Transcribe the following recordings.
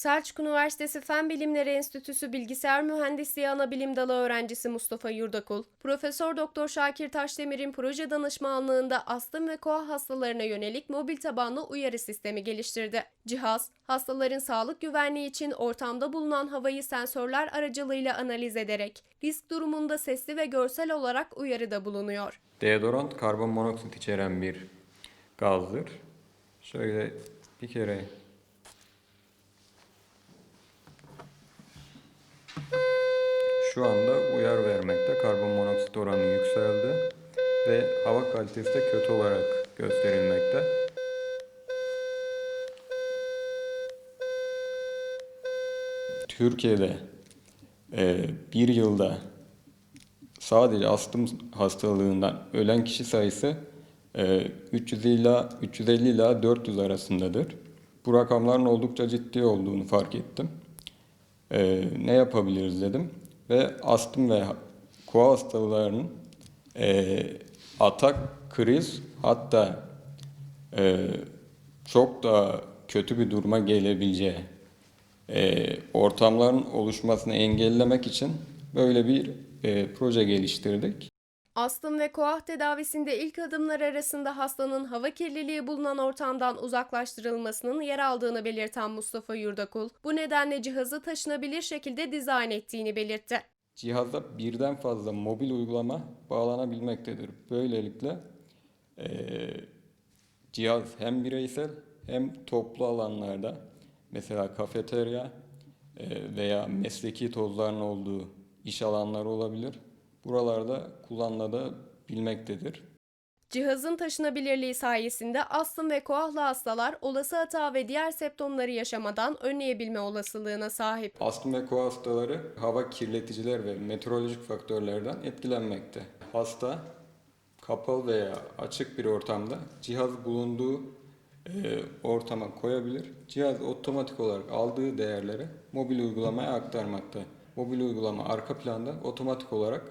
Selçuk Üniversitesi Fen Bilimleri Enstitüsü Bilgisayar Mühendisliği Anabilim Dalı öğrencisi Mustafa Yurdakul, Profesör Doktor Şakir Taşdemir'in proje danışmanlığında astım ve koa hastalarına yönelik mobil tabanlı uyarı sistemi geliştirdi. Cihaz, hastaların sağlık güvenliği için ortamda bulunan havayı sensörler aracılığıyla analiz ederek risk durumunda sesli ve görsel olarak uyarıda bulunuyor. Deodorant karbon monoksit içeren bir gazdır. Şöyle bir kere şu anda uyar vermekte. Karbon monoksit oranı yükseldi ve hava kalitesi de kötü olarak gösterilmekte. Türkiye'de e, bir yılda sadece astım hastalığından ölen kişi sayısı e, 300 ila 350 ila 400 arasındadır. Bu rakamların oldukça ciddi olduğunu fark ettim. E, ne yapabiliriz dedim ve astım ve koa hastalarının e, atak, kriz hatta e, çok daha kötü bir duruma gelebileceği e, ortamların oluşmasını engellemek için böyle bir e, proje geliştirdik. Astım ve koah tedavisinde ilk adımlar arasında hastanın hava kirliliği bulunan ortamdan uzaklaştırılmasının yer aldığını belirten Mustafa Yurdakul, bu nedenle cihazı taşınabilir şekilde dizayn ettiğini belirtti. Cihaza birden fazla mobil uygulama bağlanabilmektedir. Böylelikle e, cihaz hem bireysel hem toplu alanlarda mesela kafeterya e, veya mesleki tozların olduğu iş alanları olabilir. Buralarda kullanılabilmektedir. Cihazın taşınabilirliği sayesinde astım ve koahlı hastalar olası hata ve diğer septomları yaşamadan önleyebilme olasılığına sahip. Astım ve koa hastaları hava kirleticiler ve meteorolojik faktörlerden etkilenmekte. Hasta kapalı veya açık bir ortamda cihaz bulunduğu e, ortama koyabilir. Cihaz otomatik olarak aldığı değerleri mobil uygulamaya aktarmakta. Mobil uygulama arka planda otomatik olarak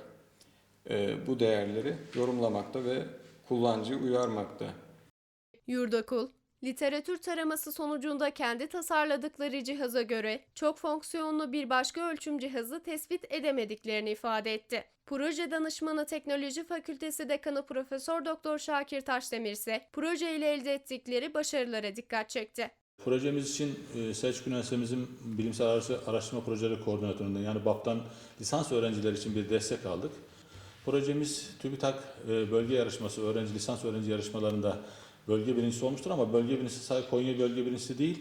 bu değerleri yorumlamakta ve kullanıcıyı uyarmakta. Yurdakul, literatür taraması sonucunda kendi tasarladıkları cihaza göre çok fonksiyonlu bir başka ölçüm cihazı tespit edemediklerini ifade etti. Proje danışmanı Teknoloji Fakültesi Dekanı Profesör Doktor Şakir Taşdemir ise proje ile elde ettikleri başarılara dikkat çekti. Projemiz için e, Selçuk Üniversitemizin bilimsel araştırma, araştırma projeleri koordinatöründen yani BAP'tan lisans öğrenciler için bir destek aldık. Projemiz TÜBİTAK e, bölge yarışması, öğrenci lisans öğrenci yarışmalarında bölge birincisi olmuştur ama bölge birincisi sadece Konya bölge birincisi değil,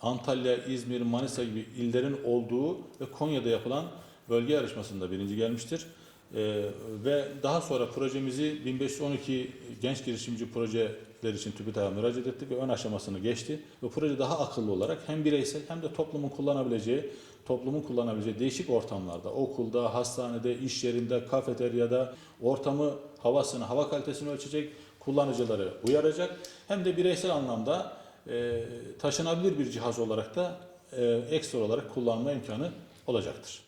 Antalya, İzmir, Manisa gibi illerin olduğu ve Konya'da yapılan bölge yarışmasında birinci gelmiştir. E, ve daha sonra projemizi 1512 genç girişimci projeler için TÜBİTAK'a müracaat ettik ve ön aşamasını geçti. Ve proje daha akıllı olarak hem bireysel hem de toplumun kullanabileceği, toplumun kullanabileceği değişik ortamlarda, okulda, hastanede, iş yerinde, kafeteryada ortamı, havasını, hava kalitesini ölçecek, kullanıcıları uyaracak. Hem de bireysel anlamda e, taşınabilir bir cihaz olarak da e, ekstra olarak kullanma imkanı olacaktır.